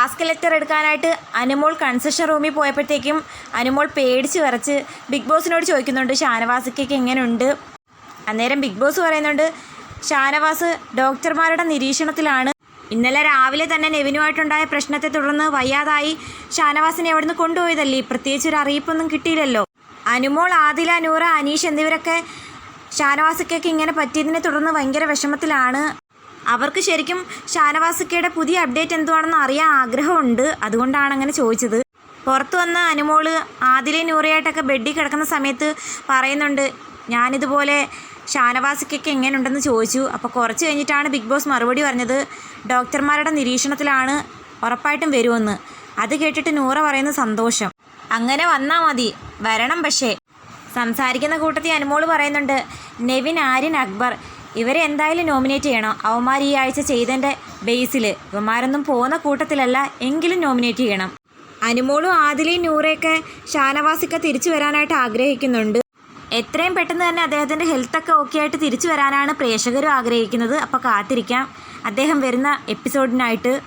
Task letter എടുക്കാനായിട്ട് Anumol concession റൂമിൽ പോയപ്പോഴത്തേക്കും അനുമോൾ പേടിച്ച് വിറച്ച് ബിഗ് ബോസിനോട് ചോദിക്കുന്നുണ്ട് ഷാനവാസിക്കൊക്കെ എങ്ങനെയുണ്ട് അന്നേരം ബിഗ് ബോസ് പറയുന്നുണ്ട് ഷാനവാസ് ഡോക്ടർമാരുടെ നിരീക്ഷണത്തിലാണ്. ഇന്നലെ രാവിലെ തന്നെ നെവിനുമായിട്ടുണ്ടായ പ്രശ്നത്തെ തുടർന്ന് വയ്യാതായി ഷാനവാസിനെ എവിടുന്ന് കൊണ്ടുപോയതല്ലേ? പ്രത്യേകിച്ച് ഒരു അറിയിപ്പൊന്നും കിട്ടിയില്ലല്ലോ. അനുമോൾ ആദില നൂറ അനീഷ് എന്നിവരൊക്കെ ഷാനവാസിക്കൊക്കെ ഇങ്ങനെ പറ്റിയതിനെ തുടർന്ന് ഭയങ്കര വിഷമത്തിലാണ്. അവർക്ക് ശരിക്കും ഷാനവാസിക്കയുടെ പുതിയ അപ്ഡേറ്റ് എന്തുവാണെന്ന് അറിയാൻ ആഗ്രഹമുണ്ട്. അതുകൊണ്ടാണ് അങ്ങനെ ചോദിച്ചത്. പുറത്തു വന്ന അനുമോൾ ആദിലെ നൂറയായിട്ടൊക്കെ ബെഡിൽ കിടക്കുന്ന സമയത്ത് പറയുന്നുണ്ട് ഞാനിതുപോലെ ഷാനവാസിക്കൊക്കെ എങ്ങനെയുണ്ടെന്ന് ചോദിച്ചു. അപ്പോൾ കുറച്ച് കഴിഞ്ഞിട്ടാണ് ബിഗ് ബോസ് മറുപടി പറഞ്ഞത്. ഡോക്ടർമാരുടെ നിരീക്ഷണത്തിലാണ് ഉറപ്പായിട്ടും വരുമെന്ന്. അത് കേട്ടിട്ട് നൂറ പറയുന്ന സന്തോഷം. അങ്ങനെ വന്നാൽ മതി. വരണം പക്ഷേ. സംസാരിക്കുന്ന കൂട്ടത്തിൽ അനുമോൾ പറയുന്നുണ്ട് നെവിൻ ആര്യൻ അക്ബർ ഇവരെ എന്തായാലും നോമിനേറ്റ് ചെയ്യണം. അവന്മാർ ഈ ആഴ്ച ചെയ്തതിന്റെ ബേസിൽ ഇവന്മാരൊന്നും പോകുന്ന കൂട്ടത്തിലല്ല എങ്കിലും നോമിനേറ്റ് ചെയ്യണം. അനുമോളും ആദിലയും നൂറയൊക്കെ ഷാനവാസിക്ക തിരിച്ചു വരാനായിട്ട് ആഗ്രഹിക്കുന്നുണ്ട്. എത്രയും പെട്ടെന്ന് തന്നെ അദ്ദേഹത്തിന്റെ ഹെൽത്തൊക്കെ ഓക്കെ ആയിട്ട് തിരിച്ചു വരാനാണ് പ്രേക്ഷകരും ആഗ്രഹിക്കുന്നത്. അപ്പോൾ കാത്തിരിക്കാം. അദ്ദേഹം വരുന്ന എപ്പിസോഡിനായിട്ട്